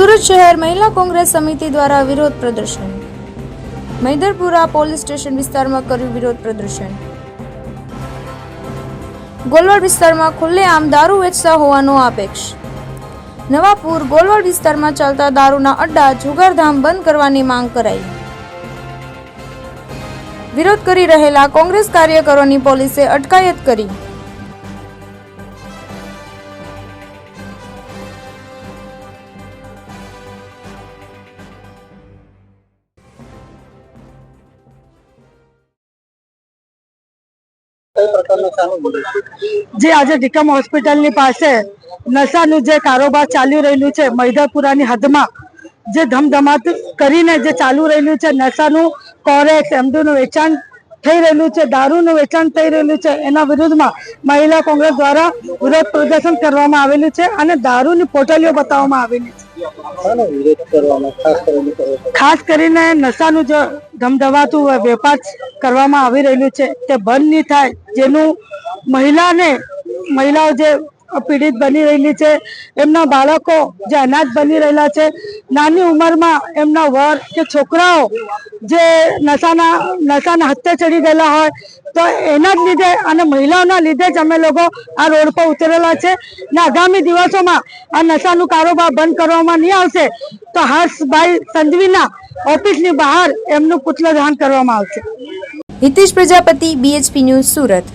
સુરત શહેર મહિલા કોંગ્રેસ સમિતિ દ્વારા વિરોધ પ્રદર્શન. મૈદરપુરા પોલીસ સ્ટેશન વિસ્તારમાં કર્યું વિરોધ પ્રદર્શન. ગોલવાડ વિસ્તારમાં ખુલ્લેઆમ દારૂ વેચતા હોવાનો આપેક્ષ નવાપુર ગોલવાડ વિસ્તારમાં ચાલતા દારૂના અડ્ડા જુગારધામ બંધ કરવાની માંગ કરાઈ. વિરોધ કરી રહેલા કોંગ્રેસ કાર્યકરોની પોલીસે અટકાયત કરી. જે આજે ડીકમ હોસ્પિટલની પાસે નશાનું જે કારોબાર ચાલી રહેલું છે મૈદરપુરાની હદમાં જે ધમધમાટ કરીને જે ચાલુ રહેલું છે, નશાનું કોરેક્સ, એમડીનું વેચાણ થઈ રહેલું છે, દારૂનું વેચાણ થઈ રહેલું છે, એના વિરુદ્ધમાં મહિલા કોંગ્રેસ દ્વારા વિરોધ પ્રદર્શન કરવામાં આવેલું છે અને દારૂની પોટલીઓ બતાવવામાં આવેલી છો. ખાસ કરીને નશાનું જે ધમધમાતું વેપાર કરવામાં આવી રહેલું છે. તે બંધ નહીં થાય. જેનું મહિલાને, મહિલાઓ જે પીડિત બની રહેલી છે, એમના બાળકો જે અનાજ બની રહેલા છે, નાની ઉંમરમાં એમના વર કે છોકરાઓ જે નશાના નશાના હથે ચડી ગયેલા હોય, તો એના જ લીધે અને મહિલાઓના લીધે જ અમે લોકો આ રોડ પર ઉતરેલા છે. ને આગામી દિવસોમાં આ નશાનું કારોબાર બંધ કરવામાં નહીં આવશે. તો હર્ષભાઈ સંધવીના ઓફિસની બહાર એમનું પુતળો દહન કરવામાં આવશે. Hitesh Prajapati BHP news Surat.